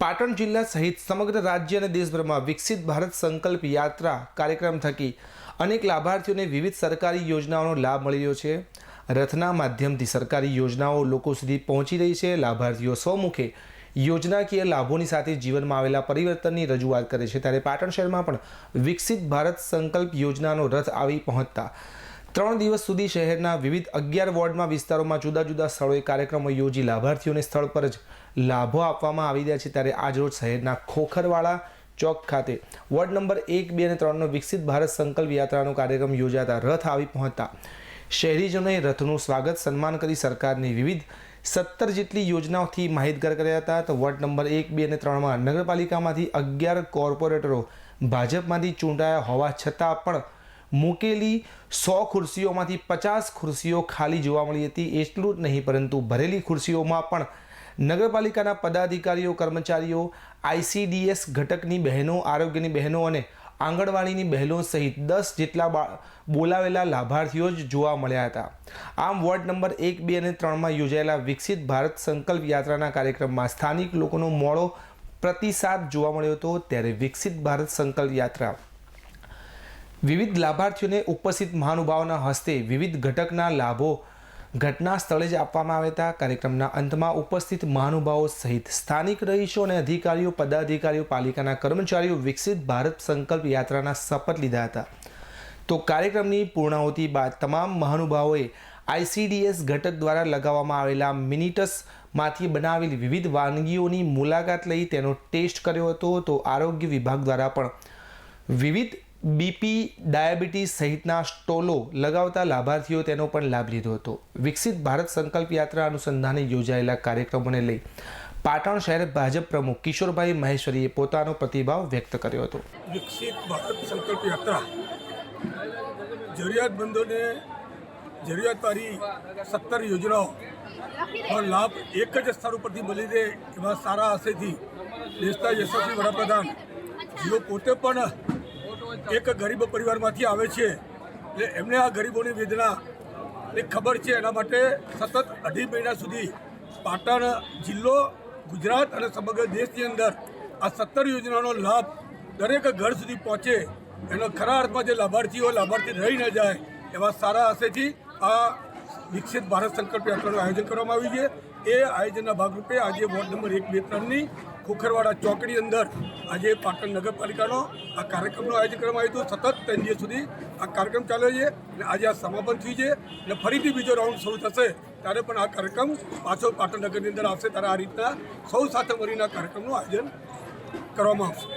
પાટણ જિલ્લા સહિત સમગ્ર રાજ્ય અને દેશભરમાં વિકસિત ભારત સંકલ્પ યાત્રા કાર્યક્રમ થકી અનેક લાભાર્થીઓને વિવિધ સરકારી યોજનાઓનો લાભ મળી રહ્યો છે. રથના માધ્યમથી સરકારી યોજનાઓ લોકો સુધી પહોંચી રહી છે. લાભાર્થીઓ સ્વમુખે યોજનાકીય લાભોની સાથે જીવનમાં આવેલા પરિવર્તનની રજૂઆત કરે છે. ત્યારે પાટણ શહેરમાં પણ વિકસિત ભારત સંકલ્પ યોજનાનો રથ આવી પહોંચતા ત્રણ દિવસ સુધી શહેરના વિવિધ અગિયાર વોર્ડમાં વિસ્તારોમાં જુદા જુદા સ્થળોએ કાર્યક્રમો યોજી લાભાર્થીઓને સ્થળ પર જ લાભો આપવામાં આવી રહ્યા છે. ત્યારે આજરોજ શહેરના ખોખરવાળા ચોક ખાતે વોર્ડ નંબર એક, બે અને ત્રણનો વિકસિત ભારત સંકલ્પ યાત્રાનો કાર્યક્રમ યોજાતા રથ આવી પહોંચતા શહેરીજનોએ રથનું સ્વાગત સન્માન કરી સરકારની વિવિધ સત્તર જેટલી યોજનાઓથી માહિતગાર કર્યા હતા. તો વોર્ડ નંબર એક, બે અને ત્રણમાં નગરપાલિકામાંથી અગિયાર કોર્પોરેટરો ભાજપમાંથી ચૂંટાયા હોવા છતાં પણ મૂકેલી સો ખુરશીઓમાંથી પચાસ ખુરશીઓ ખાલી જોવા મળી હતી. એટલું જ નહીં, પરંતુ ભરેલી ખુરશીઓમાં પણ નગરપાલિકાના પદાધિકારીઓ, કર્મચારીઓ આઈસીડીએસ ઘટકની બહેનો, આરોગ્યની બહેનો અને આંગણવાડીની બહેનો સહિત દસ જેટલા બોલાવેલા લાભાર્થીઓ જ જોવા મળ્યા હતા. આમ વોર્ડ નંબર એક, બે અને ત્રણમાં યોજાયેલા વિકસિત ભારત સંકલ્પ યાત્રાના કાર્યક્રમમાં સ્થાનિક લોકોનો મોડો પ્રતિસાદ જોવા મળ્યો હતો. ત્યારે વિકસિત ભારત સંકલ્પ યાત્રા વિવિધ લાભાર્થીઓને ઉપસ્થિત મહાનુભાવોના હસ્તે વિવિધ ઘટકના લાભો ઘટના સ્થળે જ આપવામાં આવ્યા હતા. કાર્યક્રમના અંતમાં ઉપસ્થિત મહાનુભાવો સહિત સ્થાનિક રહીશો અને અધિકારીઓ, પદાધિકારીઓ, પાલિકાના કર્મચારીઓ વિકસિત ભારત સંકલ્પ યાત્રાના શપથ લીધા હતા. તો કાર્યક્રમની પૂર્ણાહુતિ બાદ તમામ મહાનુભાવોએ આઈસીડીએસ ઘટક દ્વારા લગાવવામાં આવેલા મિનિટસમાંથી બનાવેલી વિવિધ વાનગીઓની મુલાકાત લઈ તેનો ટેસ્ટ કર્યો હતો. તો આરોગ્ય વિભાગ દ્વારા પણ વિવિધ બીપી, ડાયાબિટીસ સહિતના સ્ટોલો લગાવતા લાભાર્થીઓ તેનો પણ લાભ લીધો હતો. વિકસિત ભારત સંકલ્પ યાત્રા અનુસંધાને યોજાયેલા કાર્યક્રમોને લઈ પાટણ શહેર ભાજપ પ્રમુખ કિશોરભાઈ મહેશ્વરીએ પોતાનો પ્રતિભાવ વ્યક્ત કર્યો હતો. વિકસિત ભારત સંકલ્પ યાત્રા જરૂરિયાતમંદોને જરૂરિયાતવાળી સત્તર યોજનાઓનો લાભ એક જ સ્થળ ઉપરથી મળી રહે એવા સારા આશયથી દેશના યશસ્વી વડાપ્રધાન જેઓ પોતે પણ એક ગરીબ પરિવારમાંથી આવે છે. એટલે એમને આ ગરીબોની વેદના એ ખબર છે. એના માટે સતત અઢી મહિના સુધી પાટણ જિલ્લો, ગુજરાત અને સમગ્ર દેશની અંદર આ સત્તર યોજનાનો લાભ દરેક ઘર સુધી પહોંચે એનો ખરા અર્થમાં જે લાભાર્થીઓ, લાભાર્થી રહી ન જાય એવા સારા આશયથી આ વિકસિત ભારત સંકલ્પ યાત્રાનું આયોજન કરવામાં આવ્યું છે. એ આયોજનના ભાગરૂપે આજે વોર્ડ નંબર એક બે ત્રણની ખોખરવાડા ચોકડી અંદર આજે પાટણ નગરપાલિકાનો આ કાર્યક્રમનું આયોજન કરવામાં આવ્યું હતું. સતત ત્રણ દિવસ સુધી આ કાર્યક્રમ ચાલ્યો છે અને આજે આ સમાપન થયું છે અને ફરીથી બીજો રાઉન્ડ શરૂ થશે. ત્યારે પણ આ કાર્યક્રમ પાછો પાટણ નગરની અંદર આવશે. ત્યારે આ રીતના સૌ સાથે મળીને આ કાર્યક્રમનું આયોજન કરવામાં આવશે.